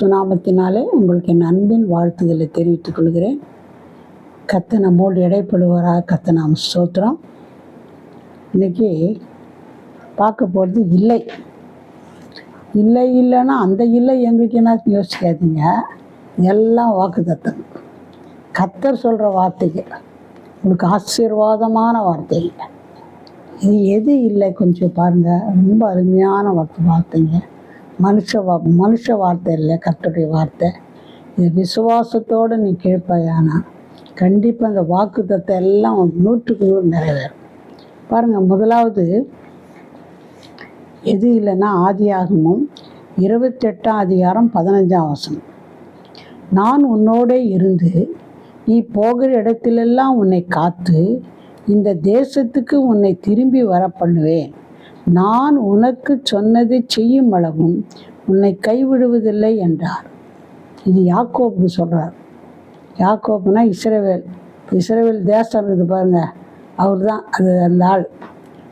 சுனாமத்தினாலே உங்களுக்கு என் அன்பின் வாழ்த்துதலை தெரிவித்துக் கொள்கிறேன். கத்த நம்மோடு இடைப்படுவாராக. கத்த நாம் இன்னைக்கு பார்க்க போகிறது இல்லை. இல்லை இல்லைன்னா அந்த இல்லை எங்களுக்கு என்ன யோசிக்காதீங்க. எல்லாம் வாக்கு தத்தம் கத்தர் சொல்கிற வார்த்தைகள். உங்களுக்கு ஆசீர்வாதமான வார்த்தைகள். இது எது இல்லை கொஞ்சம் பாருங்கள் ரொம்ப அருமையான வார்த்தை வார்த்தைங்க. மனுஷ வா மனுஷ வார்த்தை இல்லை கர்த்தருடைய வார்த்தை. இது விசுவாசத்தோடு நீ கேட்பாயானா கண்டிப்பாக அந்த வாக்குத்தத்தை எல்லாம் நூற்றுக்கு நூறு நிறைவேறும். பாருங்கள் முதலாவது எது இல்லைன்னா ஆதியாகமும் இருபத்தெட்டாம் அதிகாரம் பதினஞ்சாம் வசனம். நான் உன்னோடே இருந்து நீ போகிற இடத்திலெல்லாம் உன்னை காத்து இந்த தேசத்துக்கு உன்னை திரும்பி வர பண்ணுவேன் நான் உனக்கு சொன்னதை செய்யும் அளவும் உன்னை கைவிடுவதில்லை என்றார். இது யாக்கோப்புக்கு சொல்கிறார் யாக்கோப்புனா இஸ்ரேவேல். இஸ்ரவேல் தேசம் இருக்குது பாருங்க. அவர் தான் அது அந்த ஆள்.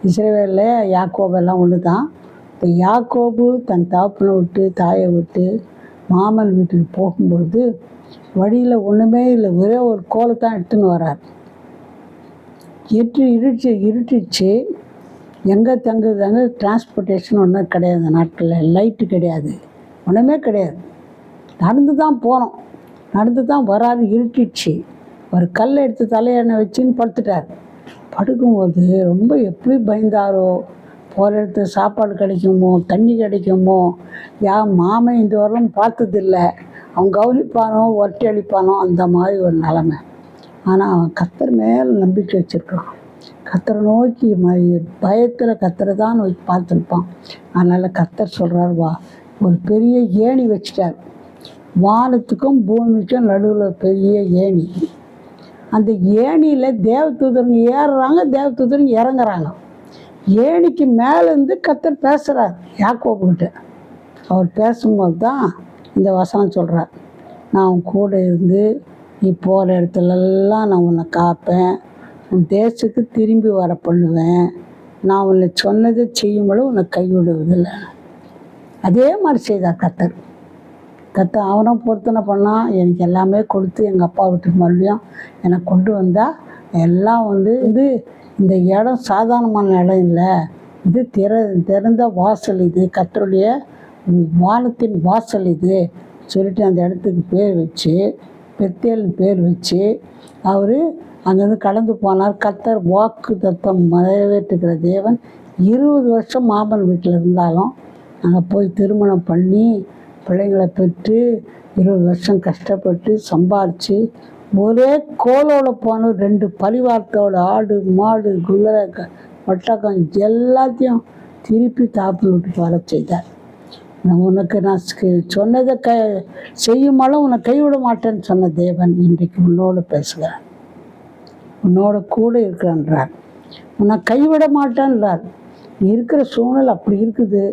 இஸ்ரவேலில் யாக்கோபெல்லாம் ஒன்று தான் இப்போ யாக்கோபு தன் தாப்பனை விட்டு தாயை விட்டு மாமன் வீட்டுக்கு போகும்பொழுது வழியில் ஒன்றுமே இல்லை. ஒரே ஒரு கோலை தான் எடுத்துன்னு வர்றார். இருட்டு இருட்டு இருட்டுச்சு. எங்கே தங்குதாங்க டிரான்ஸ்போர்ட்டேஷன் ஒன்றும் கிடையாது அந்த நாட்களில். லைட்டு கிடையாது. ஒன்றுமே கிடையாது. நடந்து தான் போனோம் நடந்து தான் வராது இருட்டிடுச்சு. ஒரு கல் எடுத்து தலையெண்ணெய் வச்சுன்னு படுத்துட்டார். படுக்கும்போது ரொம்ப எப்படி பயந்தாரோ? போகிற இடத்துல சாப்பாடு கிடைக்குமோ? தண்ணி கிடைக்குமோ? யா மாமன் இந்த வரலும் பார்த்ததில்ல. அவன் கவனிப்பானோ? ஒரட்டி அடிப்பானோ? அந்த மாதிரி ஒரு நிலமை. ஆனால் அவன் கத்தர் மேல் நம்பிக்கை வச்சுருக்கான் கத்தரை நோக்கி பயத்தில் கத்தரை தான் நோக்கி பார்த்துருப்பான். அதனால் கத்தர் சொல்கிறார் வா ஒரு பெரிய ஏணி வச்சிட்டார். வானத்துக்கும் பூமிக்கும் நடுவில் பெரிய ஏணி. அந்த ஏணியில் தேவதூதருங்க ஏறுறாங்க தேவதூதருங்க இறங்குறாங்க. ஏணிக்கு மேலேருந்து கத்தர் பேசுகிறார் யாக்கோபுக்கிட்ட அவர் பேசும்போது தான் இந்த வசனம் சொல்கிறார் நான் உன் கூட இருந்து நீ போகிற இடத்துலலாம் நான் உன்னை காப்பேன். உன் தேசத்துக்கு திரும்பி வர பண்ணுவேன். நான் உன்னை சொன்னதை செய்யும்போது உன்னை கைவிடுவதில்லை. அதே மாதிரி செய்தார் கத்தர் கத்த அவனும் பொருத்தனை பண்ணான் எனக்கு எல்லாமே கொடுத்து எங்கள் அப்பா வீட்டுக்கு மறுபடியும் என்னை கொண்டு வந்தால் எல்லாம் வந்து இது இந்த இடம் சாதாரணமான இடம் இல்லை. இது திற திறந்த வாசல் இது. கத்தருடைய வானத்தின் வாசல் இது. சொல்லிட்டு அந்த இடத்துக்கு பேர் வச்சு பெத்தேல் பேர் வச்சு அவர் அங்கேருந்து கடந்து போனார். கத்தர் வாக்கு தத்தம் நிறைவேற்றுகிற தேவன் இருபது வருஷம் மாமன் வீட்டில் இருந்தாலும் அங்கே போய் திருமணம் பண்ணி பிள்ளைங்களை பெற்று இருபது வருஷம் கஷ்டப்பட்டு சம்பாரித்து ஒரே கோலோட போன ரெண்டு பரிவாரத்தோட ஆடு மாடு குதிரை க- ஒட்டகம் எல்லாத்தையும் திருப்பி தாப்பு விட்டு வர செய்தார். நான் உனக்கு நான் சொன்னதை க செய்யுமாலும் உன்னை கைவிட மாட்டேன்னு சொன்ன தேவன் இன்றைக்கு உன்னோடு பேசுகிறேன் உன்னோட கூட இருக்கிறான்றார் உன்னை கைவிட மாட்டேன்றார். இருக்கிற சூழ்நிலை அப்படி இருக்குது.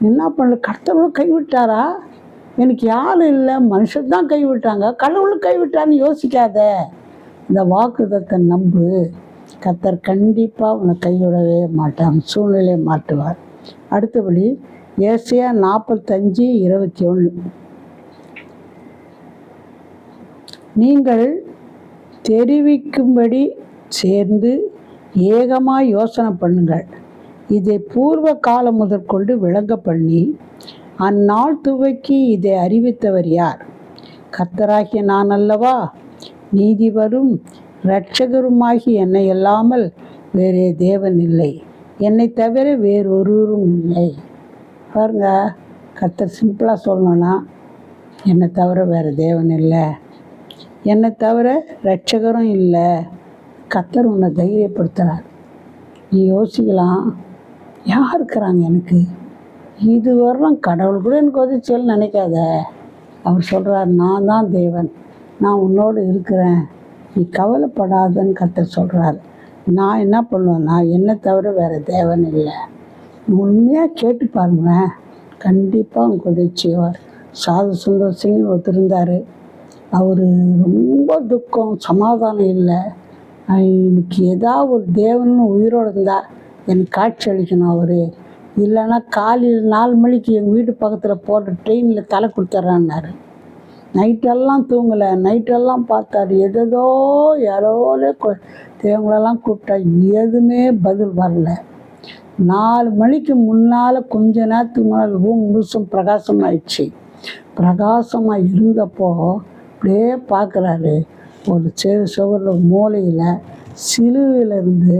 என்ன பண்ணல கர்த்தவளும் கைவிட்டாரா? எனக்கு யாரும் இல்லை. மனுஷன் தான் கைவிட்டாங்க. கடவுளும் கைவிட்டான்னு யோசிக்காத. இந்த வாக்குதத்தை நம்பு. கத்தர் கண்டிப்பாக உன்னை கைவிடவே மாட்டான் சூழ்நிலையை மாட்டுவார் அடுத்தபடி ஏசியா நாற்பத்தஞ்சு இருபத்தி ஒன்று நீங்கள் தெரிவிக்கும்படி சேர்ந்து ஏகமாக யோசனை பண்ணுங்கள். இதை பூர்வ காலம் முதற்கொண்டு விளங்க பண்ணி அந்நாள் துவக்கி இதை அறிவித்தவர் யார்? கர்த்தராகிய நான் அல்லவா? நீதிவரும் இரட்சகருமாகி என்னை அல்லாமல் வேறே தேவன் இல்லை. என்னை தவிர வேறொருவரும் இல்லை. பாருங்க கத்தர் சிம்பிளாக சொல்லணும்னா என்னை தவிர வேறு தேவன் இல்லை. என்னை தவிர ரட்சகரும் இல்லை. கத்தர் உன்னை தைரியப்படுத்துகிறார் நீ யோசிக்கலாம் யார் இருக்கிறாங்க எனக்கு? இது வரலாம் கடவுள் கூட எனக்கு உதவிச்சல் நினைக்காத. அவர் சொல்கிறார் நான் தான் தேவன் நான் உன்னோடு இருக்கிறேன். நீ கவலைப்படாதன்னு கத்தர் சொல்கிறார் நான் என்ன பண்ணுவேன்னா என்னை தவிர வேறு தேவன் இல்லை. உண்மையாக கேட்டு பாருங்களேன். கண்டிப்பாக உங்களுக்கு உதவி செய்வார். சாது சுந்தர் சிங் ஒருத்தர் இருந்தார். அவர் ரொம்ப துக்கம் சமாதானம் இல்லை. எனக்கு ஏதாவது ஒரு தேவன் உயிரோடு இருந்தால் எனக்கு காட்சி அளிக்கணும் அவர். இல்லைன்னா காலையில் நாலு மணிக்கு எங்கள் வீட்டு பக்கத்தில் போகிற ட்ரெயினில் தலை கொடுத்துட்றான்னாரு நைட்டெல்லாம் தூங்கலை. நைட்டெல்லாம் பார்த்தாரு. எதோ யாரோலே தேவங்களெல்லாம் கூப்பிட்டா எதுவுமே பதில் வரல. நாலு மணிக்கு முன்னால் கொஞ்ச நேரத்துக்கு முன்னால் ரூம் முழுசும் பிரகாசமாயிடுச்சு. பிரகாசமாக இருந்தப்போ அப்படியே பார்க்குறாரு. ஒரு செரு சுவரில் மூலையில் சிலுவையிலிருந்து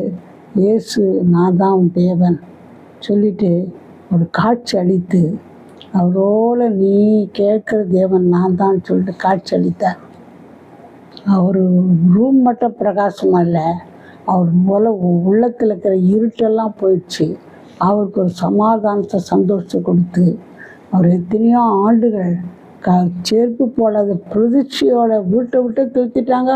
இயேசு நான் தான் உன் தேவன் சொல்லிட்டு ஒரு காட்சி அளித்து அவரோட நீ கேட்குற தேவன் நான் தான் சொல்லிட்டு காட்சி அளித்தார். அவர் ரூம் மட்டும் பிரகாசமாக இல்லை அவர் போல உள்ளத்தில் இருக்கிற இருட்டெல்லாம் போயிடுச்சு. அவருக்கு ஒரு சமாதானத்தை சந்தோஷத்தை கொடுத்து அவர் எத்தனையோ ஆண்டுகள் க செருப்பு போடாத பிரதிர்ச்சியோட வீட்டை விட்டு தூக்கிட்டாங்க.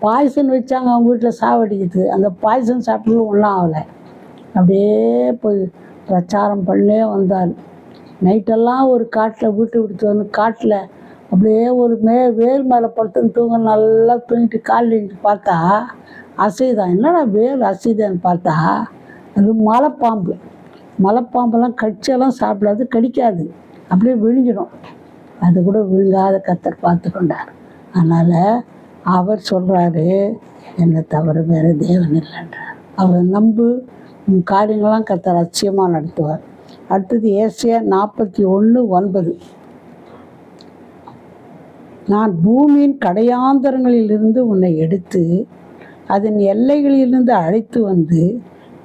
பாய்சன் வச்சாங்க அவங்க வீட்டில் சாவடிக்குது. அந்த பாய்சன் சாப்பிட்டு ஒன்றும் ஆகலை. அப்படியே போய் பிரச்சாரம் பண்ணே வந்தார். நைட்டெல்லாம் ஒரு காட்டில் வீட்டை விட்டு வந்து காட்டில் அப்படியே ஒரு மே வேர் மேலே படுத்துன்னு தூங்க நல்லா தூங்கிட்டு காலில் பார்த்தா அசைதான் என்னடா வேர் அசைதான்னு பார்த்தா அது மலைப்பாம்பு. மலைப்பாம்பெல்லாம் கடிச்செல்லாம் சாப்பிடாது கடிக்காது. அப்படியே விழுங்கிடும் அது கூட விழுங்காத கத்தர் பார்த்து கொண்டார் அதனால் அவர் சொல்கிறாரு என்னை தவறு வேறு தேவன் இல்லைன்றார். அவரை நம்பு உன் கத்தர் அச்சியமாக நடத்துவார். அடுத்தது ஏசியா நாற்பத்தி ஒன்று ஒன்பது. நான் பூமியின் கடையாந்தரங்களிலிருந்து உன்னை எடுத்து அதன் எல்லைகளிலிருந்து அழைத்து வந்து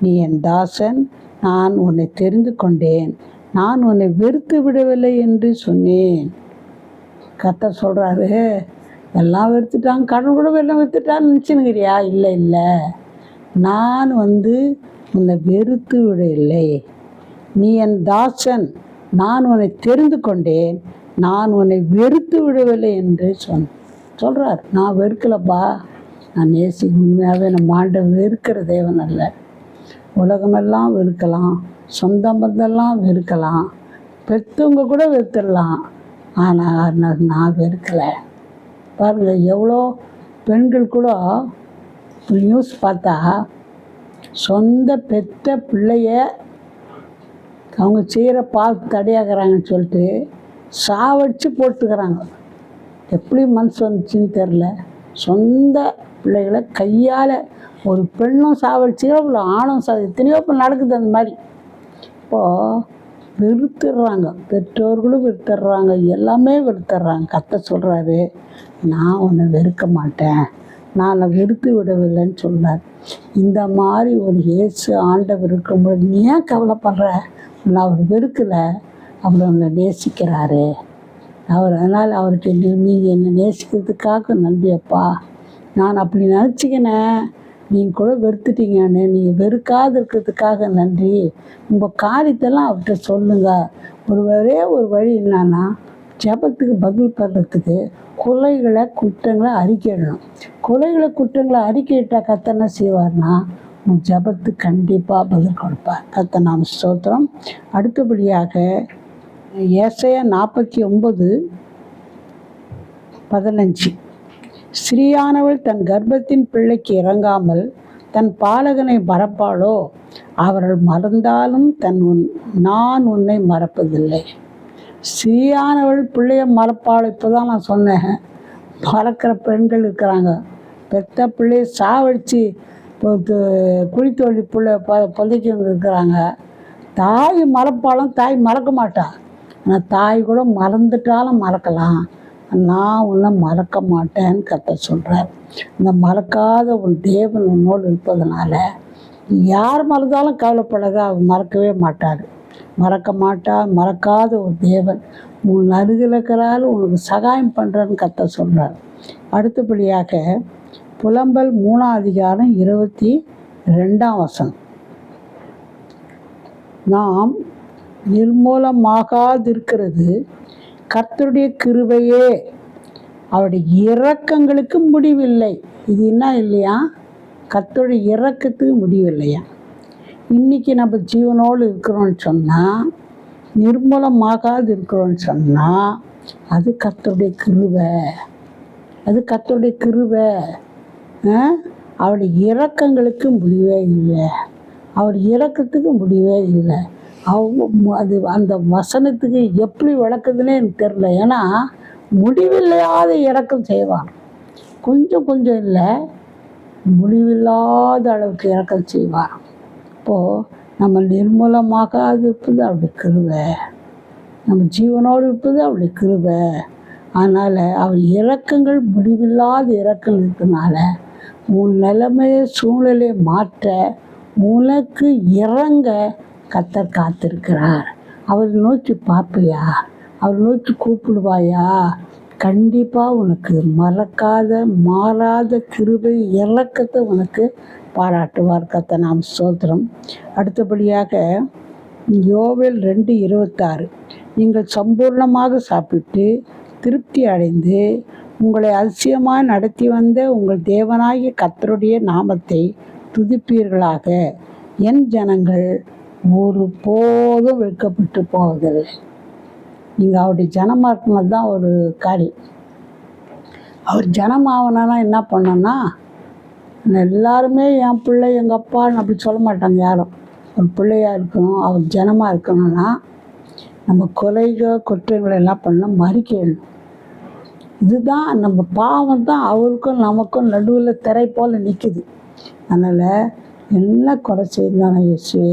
நீ என் தாசன் நான் உன்னை தெரிந்து கொண்டேன். நான் உன்னை வெறுத்து விடவில்லை என்று சொன்னேன். கத்த சொல்கிறாரு எல்லாம் வெறுத்துட்டாங்க கடவுள் கூட எல்லாம் வெறுத்துட்டான்னு நினச்சினுங்கிறியா இல்லை இல்லை. நான் வந்து உன்னை வெறுத்து விடவில்லை. நீ என் தாசன். நான் உன்னை தெரிந்து கொண்டேன். நான் உன்னை வெறுத்து விடவில்லை என்று சொன் சொல்கிறார் நான் வெறுக்கலப்பா. நான் நேசி உண்மையாகவே நம்ம ஆண்டவர் வெறுக்கிற தேவன் அல்ல. உலகமெல்லாம் வெறுக்கலாம். சொந்த பந்தெல்லாம் வெறுக்கலாம். பெற்றவங்க கூட வெறுத்துடலாம். ஆனால் நான் வெறுக்கலை பாருங்கள் எவ்வளோ பெண்கள் கூட நியூஸ் பார்த்தா சொந்த பெத்த பிள்ளைய அவங்க செய்கிற பால் தடையாகிறாங்கன்னு சொல்லிட்டு சாவடிச்சு போட்டுக்கிறாங்க. எப்படி மனசு வந்துச்சுன்னு தெரில சொந்த பிள்ளைகளை கையால் ஒரு பெண்ணும் சாவடிச்சு ஒரு ஆணும் சா எத்தனையோ இப்போ நடக்குது அந்த மாதிரி. இப்போது வெறுத்துடுறாங்க. பெற்றோர்களும் வெறுத்துடுறாங்க. எல்லாமே வெறுத்துடுறாங்க. கத்த சொல்கிறாரு நான் உன்னை வெறுக்க மாட்டேன். நான் வெறுத்து விடவில்லைன்னு சொன்னார் இந்த மாதிரி ஒரு இயேசு ஆண்டவர் இருக்கும்போது நீ ஏன் கவலைப்படுற? நான் அவர் வெறுக்கலை. அவர் உன்னை நேசிக்கிறாரு. அவர் அதனால் அவர்கிட்ட நீ நீங்கள் என்னை நேசிக்கிறதுக்காக நன்றியப்பா. நான் அப்படி நினச்சிக்கினேன். நீங்கள் கூட வெறுத்துட்டீங்கன்னு நீங்கள் வெறுக்காது இருக்கிறதுக்காக நன்றி. உங்கள் காரியத்தெல்லாம் அவர்கிட்ட சொல்லுங்கள் ஒரு ஒரே ஒரு வழி என்னன்னா ஜெபத்துக்கு பதில் பண்ணுறதுக்கு கொலைகளை குற்றங்களை அறிக்கையிடணும். கொலைகளை குற்றங்களை அறிக்கையிட்டால் கத்தனை செய்வார்னா உன் ஜெபத்துக்கு கண்டிப்பாக பதில் கொடுப்பார். கத்த நாம் ஸ்தோத்திரம். அடுத்தபடியாக ஏசையா நாற்பத்தி ஒம்பது பதினஞ்சு. ஸ்ரீயானவள் தன் கர்ப்பத்தின் பிள்ளைக்கு இறங்காமல் தன் பாலகனை மறப்பாளோ? அவர்கள் மறந்தாலும் தன் உன் நான் உன்னை மறப்பதில்லை. ஸ்ரீயானவள் பிள்ளைய மறப்பாள்? இப்போ தான் நான் சொன்னேன். மறக்கிற பெண்கள் இருக்கிறாங்க. பெத்த பிள்ளையை சாவடித்து குழித்தோழி பிள்ளை ப புதைக்கவங்க இருக்கிறாங்க. தாய் மறப்பாலும் தாய் மறக்க மாட்டா. ஆனால் தாய் கூட மறந்துட்டாலும் மறக்கலாம். நான் உன்னை மறக்க மாட்டேன்னு கத்த சொல்கிறார் இந்த மறக்காத ஒரு தேவன் உன்னோடு இருப்பதனால யார் மறந்தாலும் கவலைப்படாத அவர் மறக்கவே மாட்டார். மறக்க மாட்டார் மறக்காத ஒரு தேவன் உன் அருகில் இருக்கிறாரு உனக்கு சகாயம் பண்ணுறேன்னு கத்த சொல்கிறார் அடுத்தபடியாக புலம்பல் மூணாம் அதிகாரம் இருபத்தி ரெண்டாம் வசனம். நாம் நிர்மூலமாகாதிருக்கிறது கர்த்தருடைய கிருபையே. அவருடைய இறக்கங்களுக்கு முடிவில்லை. இது என்ன இல்லையா? கர்த்தருடைய இறக்கத்துக்கு முடிவில்லையா? இன்னைக்கு நம்ம ஜீவனோடு இருக்கிறோம்னு சொன்னால் நிர்மூலமாகாது இருக்கிறோன்னு சொன்னால் அது கர்த்தருடைய கிருபை. அது கர்த்தருடைய கிருபை. ஆ? அவருடைய இறக்கங்களுக்கு முடிவே இல்லை. அவர் இறக்கத்துக்கு முடிவே இல்லை. அவங்க அது அந்த வசனத்துக்கு எப்படி விளக்குதுன்னே எனக்கு தெரில ஏன்னா முடிவில்லாத இறக்கம் செய்வான். கொஞ்சம் கொஞ்சம் இல்லை முடிவில்லாத அளவுக்கு இறக்கம் செய்வார் இப்போது நம்ம நிர்மூலமாக அது இருப்பது அப்படி கிருவை நம்ம ஜீவனோடு இருப்பது அப்படி கிருவை அதனால் அவர் இறக்கங்கள் முடிவில்லாத இறக்கம் இருக்கிறதுனால உன் நிலைமையை சூழ்நிலையை மாற்ற உனக்கு இறங்க கத்தர் காத்திருக்கிறார். அவர் நோக்கி பார்ப்பியா? அவர் நோக்கி கூப்பிடுவாயா? கண்டிப்பாக உனக்கு மறக்காத மாறாத கிருபை இலக்கத்தை உனக்கு பாராட்டுவார் கத்த நாம் சோத்திரம். அடுத்தபடியாக யோவேல் ரெண்டு இருபத்தாறு. நீங்கள் சம்பூர்ணமாக சாப்பிட்டு திருப்தி அடைந்து உங்களை அதிசயமாக நடத்தி வந்த உங்கள் தேவனாகிய கத்தருடைய நாமத்தை துதிப்பீர்களாக. என் ஜனங்கள் ஒரு போதும் வெட்கப்பட்டு போவதில்லை நீங்கள் அவருடைய ஜனமாக இருக்கணும் தான் ஒரு காரியம் அவர் ஜனமாகணும்னா என்ன பண்ணோன்னா எல்லாருமே என் பிள்ளை எங்கள் அப்பான்னு அப்படி சொல்ல மாட்டாங்க யாரும். ஒரு பிள்ளையாக இருக்கணும் அவர் ஜனமாக இருக்கணும்னா நம்ம கொலைகள் குற்றங்களை எல்லாம் பண்ண மறுக்கணும் இதுதான் நம்ம பாவம் தான் அவருக்கும் நமக்கும் நடுவில் திரை போல் நிற்குது அதனால் என்ன குறை செய்தானே யோசிச்சு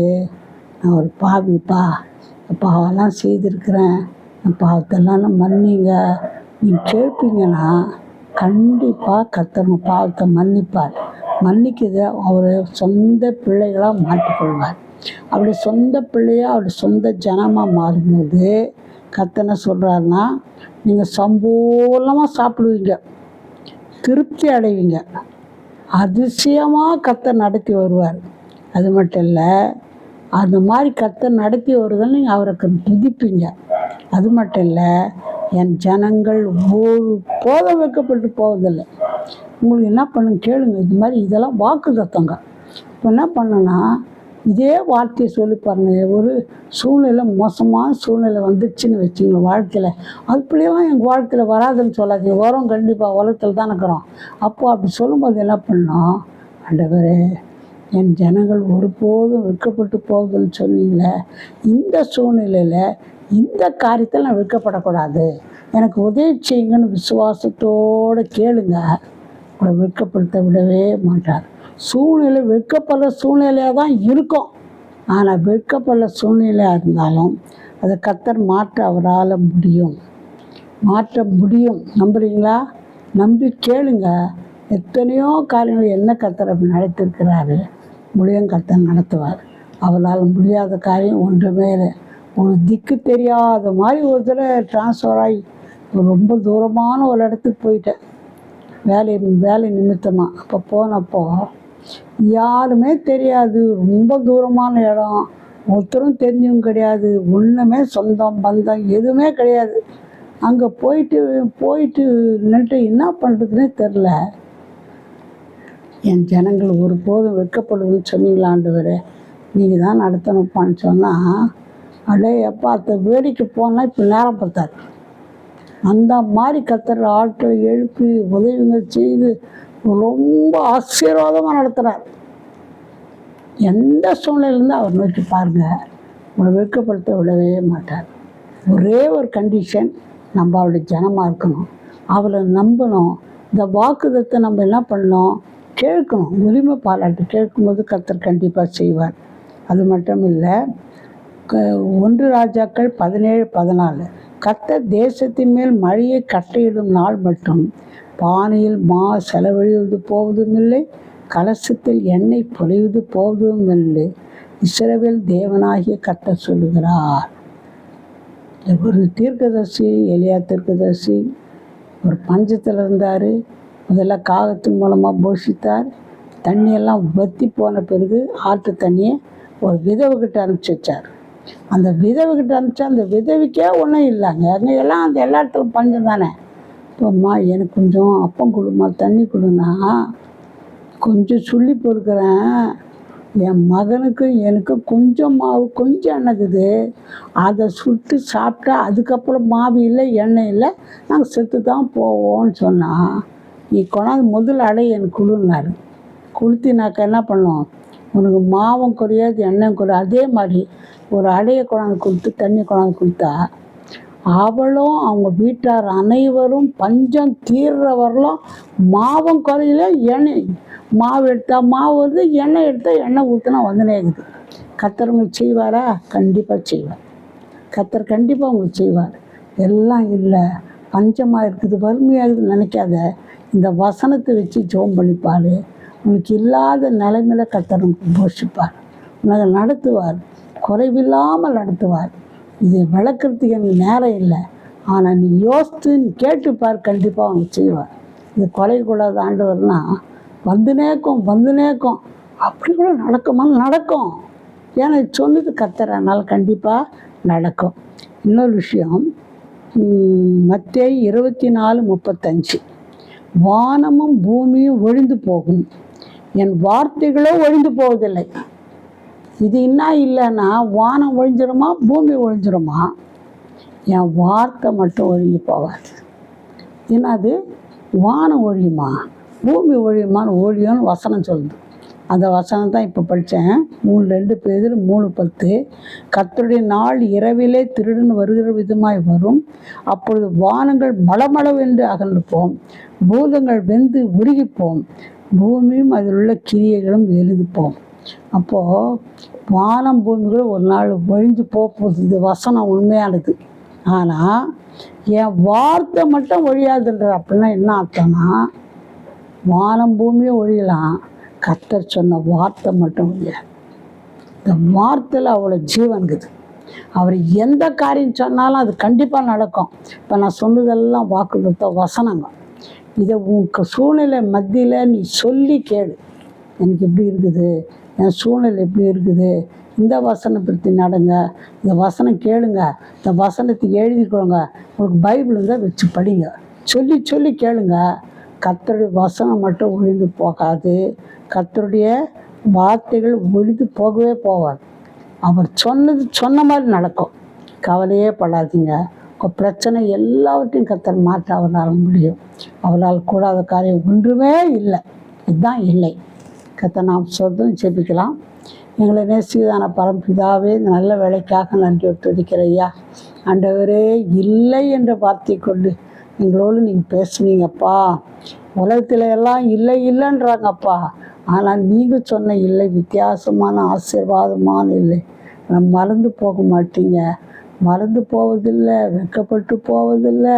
நான் ஒரு பாவிப்பா. பாவெல்லாம் செய்திருக்கிறேன். நான் பாவத்தெல்லாம் நான் மன்னிங்க. நீங்கள் கேட்பீங்கன்னா கண்டிப்பாக கத்தவங்க பாவத்தை மன்னிப்பார். மன்னிக்கிறத அவர் சொந்த பிள்ளைகளாக மாற்றிக்கொள்வார். அப்படி சொந்த பிள்ளையாக அவர் சொந்த ஜனமாக மாறும்போது கத்தனை சொல்கிறாருன்னா நீங்கள் சம்பூர்ணமாக சாப்பிடுவீங்க. திருப்தி அடைவீங்க. அதிசயமாக கத்தை நடத்தி வருவார். அது மட்டும் இல்லை அந்த மாதிரி கத்தை நடத்தி வருதல் நீங்கள் அவருக்கு துதிப்பீங்க அது மட்டும் இல்லை என் ஜனங்கள் ஒரு போதம் வைக்கப்பட்டு போவதில்லை. உங்களுக்கு என்ன பண்ணுங்க கேளுங்க. இது மாதிரி இதெல்லாம் வாக்கு தத்தங்க இப்போ என்ன பண்ணுன்னா இதே வார்த்தையை சொல்லி பாருங்க. ஒரு சூழ்நிலை மோசமான சூழ்நிலை வந்துச்சுன்னு வச்சுங்க வாழ்க்கையில். அது எங்கள் வாழ்க்கையில் வராதுன்னு சொல்லாதீங்க. வரும் கண்டிப்பாக உலகத்தில் தான் இருக்கிறோம். அப்போ அப்படி சொல்லும்போது என்ன பண்ணோம் ஆண்டவரே என் ஜனங்கள் ஒருபோதும் வெட்கப்பட்டு போகுதுன்னு சொன்னீங்களே இந்த சூழ்நிலையில் இந்த காரியத்தில் நான் வெட்கப்படக்கூடாது. எனக்கு உதவி செய்யுங்கன்னு விசுவாசத்தோடு கேளுங்க. உங்களை வெட்கப்படுத்த விடவே மாட்டார். சூழ்நிலை வெட்கப்படுற சூழ்நிலையாக தான் இருக்கும். ஆனால் வெட்கப்படுற சூழ்நிலையாக இருந்தாலும் அதை கத்தர் மாற்ற அவரால் முடியும். மாற்ற முடியும். நம்புறீங்களா? நம்பி கேளுங்க. எத்தனையோ காரியங்கள் என்ன கத்தர் அப்படி நடத்திருக்கிறாரு. முடியும் நடத்துவார். அவரால் முடியாத காரியம் ஒன்றுமே இல்லை. ஒரு திக்கு தெரியாத மாதிரி ஒரு தடவை ட்ரான்ஸ்ஃபர் ஆகி ரொம்ப தூரமான ஒரு இடத்துக்கு போயிட்டேன். வேலை வேலை நிமித்தமாக அப்போ போனப்போ யாருமே தெரியாது. ரொம்ப தூரமான இடம். ஒருத்தரும் தெரிஞ்சவும் கிடையாது. ஒன்றுமே சொந்தம் பந்தம் எதுவுமே கிடையாது. அங்கே போயிட்டு போயிட்டு நின்றுட்டு என்ன பண்ணுறதுனே தெரில என் ஜனங்கள் ஒருபோதும் வெட்கப்படுதுன்னு சொன்னீங்களா ஆண்டவரே? நீங்கள் தான் நடத்தணுப்பான்னு சொன்னால் அடே எப்பா அந்த வேடிக்கை போனால் இப்போ நேரம் பார்த்தார் அந்த மாதிரி கத்துற ஆட்களை எழுப்பி உதவிங்க செய்து ரொம்ப ஆசீர்வாதமாக நடத்துகிறார் எந்த சூழ்நிலையிலிருந்து அவர் நோக்கி பாருங்கள் உங்களை வெட்கப்படுத்த விடவே மாட்டார். ஒரே ஒரு கண்டிஷன் நம்ம அவருடைய ஜனமாக இருக்கணும். அவளை நம்பணும். இந்த வாக்குதத்தை நம்ம என்ன பண்ணணும்? கேட்கும் உரிமை பாராட்டு கேட்கும்போது கத்தர் கண்டிப்பாக செய்வார். அது மட்டும் இல்லை க ஒன்று ராஜாக்கள் பதினேழு பதினாலு. கத்தர் தேசத்தின் மேல் மழையை கட்டையிடும் நாள் மட்டும். பானையில் மா செலவழிவது போவதும் இல்லை கலசத்தில் எண்ணெய் பொழிவது போவதும் இல்லை இஸ்ரவேல் தேவனாகிய கத்த சொல்லுகிறார். ஒரு தீர்க்கதர்சி எளியா தீர்க்கதர்சி ஒரு பஞ்சத்தில் இருந்தார் முதல்ல காகத்தின் மூலமாக போஷித்தார். தண்ணியெல்லாம் வற்றி போன பிறகு ஆற்று தண்ணியை ஒரு விதவுக்கிட்ட அனுப்பிச்சி வச்சார். அந்த விதவுக்கிட்ட அனுப்பிச்சா அந்த விதவிக்கே ஒன்றும் இல்லைங்க அங்கே எல்லாம் அந்த எல்லா இடத்துலையும் பஞ்சம் தானே. இப்போம்மா எனக்கு கொஞ்சம் அப்பம் கொடுமா தண்ணி கொடுனா கொஞ்சம் சொல்லி பொறுக்கிறேன் என் மகனுக்கும் எனக்கும் கொஞ்சம் மாவு கொஞ்சம் எண்ணக்குது அதை சுட்டு சாப்பிட்டா அதுக்கப்புறம் மாவு இல்லை எண்ணெய் இல்லை. நாங்கள் செத்து தான் போவோம்னு சொன்னால் நீ கொண்டாந்து முதல் அடை எனக்கு குழுனாரு குளுத்தினாக்க என்ன பண்ணுவோம் உனக்கு மாவும் குறையாது எண்ணெயும் குறையாது அதே மாதிரி ஒரு அடையை கொண்டாந்து கொடுத்து தண்ணி கொண்டாந்து கொடுத்தா அவளும் அவங்க வீட்டார் அனைவரும் பஞ்சம் தீர்ற வரலும் மாவும் குறையில எண்ணெய் மாவு எடுத்தால் மாவு வருது எண்ணெய் எடுத்தால் எண்ணெய் ஊற்றினா வந்துனே இருக்குது. கத்தர் உங்களுக்கு செய்வாரா? கண்டிப்பாக செய்வார். கத்தர் கண்டிப்பாக உங்களுக்கு செய்வார். எல்லாம் இல்லை. பஞ்சமாக இருக்குது வறுமையாக இருக்குது நினைக்காத. இந்த வசனத்தை வச்சு ஜோம் பண்ணிப்பார். உனக்கு இல்லாத நிலைமையில கத்தர் உனக்கு போஷிப்பார். உனக்கு நடத்துவார். குறைவில்லாமல் நடத்துவார். இது விளக்குறதுக்கு எனக்கு நேரம் இல்லை. ஆனால் நீ யோசித்து நீ கேட்டுப்பார் கண்டிப்பாக அவங்க செய்வார். இது குறைக்கூடாத ஆண்டவர்னா வந்து நேக்கும் வந்து நேக்கும் அப்படி கூட நடக்குமா? நடக்கும். ஏன்னா இது சொன்னது கத்துறதுனால கண்டிப்பாக நடக்கும். இன்னொரு விஷயம் மத்திய இருபத்தி நாலு முப்பத்தஞ்சு. வானமும் பூமியும் ஒழிந்து போகும். என் வார்த்தைகளோ ஒழிந்து போவதில்லை. இது என்ன இல்லைன்னா வானம் ஒழிஞ்சிருமா பூமி ஒழிஞ்சிருமா என் வார்த்தை மட்டும் ஒழிஞ்சு போகாது. என்னது? வானம் ஒழியுமா? பூமி ஒழியுமான்னு ஒழியும்னு வசனம் சொல்லுது. அந்த வசனம் தான் இப்போ படித்தேன் மூணு ரெண்டு பேர் மூணு பத்து. கத்தருடைய நாள் இரவிலே திருடன் வருகிற விதமாய் வரும். அப்பொழுது வானங்கள் மளமளவென்று அகன்று பூதங்கள் வெந்து உருகிப்போம். பூமியும் அதில் உள்ள கிரியைகளும் எழுதுப்போம் அப்போது வானம் பூமிகள் ஒரு நாள் ஒழிஞ்சு போக போகுது. இது வசனம் உண்மையானது. ஆனால் என் வார்த்தை மட்டும் ஒழியாதுன்ற அப்படின்னா என்ன அர்த்தம்னா வானம் பூமியும் ஒழியலாம். கத்தர் சொன்ன வார்த்தை மட்டும் இல்லை. இந்த வார்த்தையில் அவ்வளோ ஜீவன் இருக்குது. அவர் எந்த காரியம் சொன்னாலும் அது கண்டிப்பாக நடக்கும். இப்போ நான் சொன்னதெல்லாம் வாக்குத்த வசனங்க இதை உன் க- சூழ்நிலை மத்தியில் நீ சொல்லி கேளு. எனக்கு எப்படி இருக்குது? என் சூழ்நிலை எப்படி இருக்குது? இந்த வசனம் பற்றி நடங்க. இந்த வசனம் கேளுங்க. இந்த வசனத்தை எழுதிக்கொள்ளுங்க உங்களுக்கு பைபிள் இருந்தால் வச்சு படிங்க. சொல்லி சொல்லி கேளுங்க. கத்தருடைய வசனம் மட்டும் ஒழிந்து போகாது. கத்தருடைய வார்த்தைகள் ஒழிந்து போகவே போகாது. அவர் சொன்னது சொன்ன மாதிரி நடக்கும். கவலையே படாதீங்க. உங்கள் பிரச்சனை எல்லாவற்றையும் கத்தர் மாற்ற அவரால் முடியும். அவரால் கூடாத காரியம் ஒன்றுமே இல்லை. இதுதான் இல்லை. கத்தை நாம் சொந்தம் ஜெபிக்கலாம். எங்களை நேசிதான பரம்பிதாவே இந்த நல்ல வேலைக்காக நன்றி துதிக்கிற ஐயா. ஆண்டவரே இல்லை என்ற வார்த்தை கொண்டு எங்களோடு நீங்கள் பேசுனீங்கப்பா. உலகத்தில் எல்லாம் இல்லை இல்லைன்றாங்கப்பா. ஆனால் நீங்கள் சொன்ன இல்லை வித்தியாசமான ஆசீர்வாதமான இல்லை. நம்ம மறந்து போக மாட்டீங்க. மறந்து போவதில்லை வெட்கப்பட்டு போவதில்லை.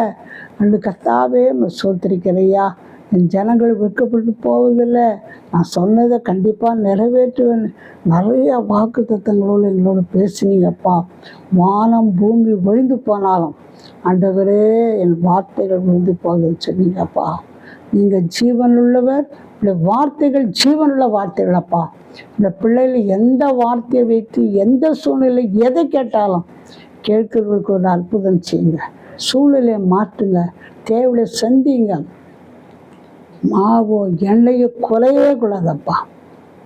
அண்டு கத்தாவே சோத்திருக்கிறையா என் ஜனங்கள் வெட்கப்பட்டு போவதில்லை. நான் சொன்னதை கண்டிப்பாக நிறைவேற்றுவேன். நிறைய வாக்கு தத்தங்களோடு எங்களோட பேசுனீங்கப்பா. வானம் பூமி ஒழிந்து போனாலும் அண்டவரே என் வார்த்தைகள் விழுந்து போகுதுன்னு சொன்னீங்கப்பா. நீங்கள் ஜீவனுள்ளவர் இந்த வார்த்தைகள் ஜீவனுள்ள வார்த்தைகளப்பா. இந்த பிள்ளைகள் எந்த வார்த்தையை வைத்து எந்த சூழ்நிலை எதை கேட்டாலும் கேட்கிறவர்களுக்கு ஒரு அற்புதம் செய்யுங்க. சூழ்நிலையை மாற்றுங்க. தேவையை சந்திங்க. மாவோ எண்ணெயோ குறையவே கூடாதப்பா.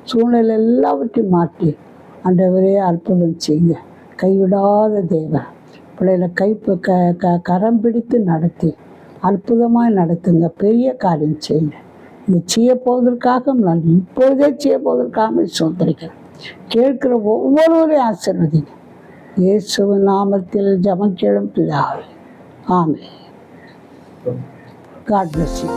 சூழ்நிலை எல்லாவற்றையும் மாற்றி ஆண்டவரே அற்புதம் செய்யுங்க. கைவிடாத தேவன். பிள்ளைகளை கை க க கரம் பிடித்து நடத்தி அற்புதமாக நடத்துங்க. பெரிய காரியம் செய்யுங்க. இது செய்ய போவதற்காக நான் இப்பொழுதே செய்ய போவதற்காக சொல்லிருக்கிறேன் கேட்கிற ஒவ்வொருவரையும் ஆசீர்வதிங்க இயேசுவின் நாமத்தில் ஜெபம் கேளும் பிதாவே. ஆமே காட் பிளஸ் யூ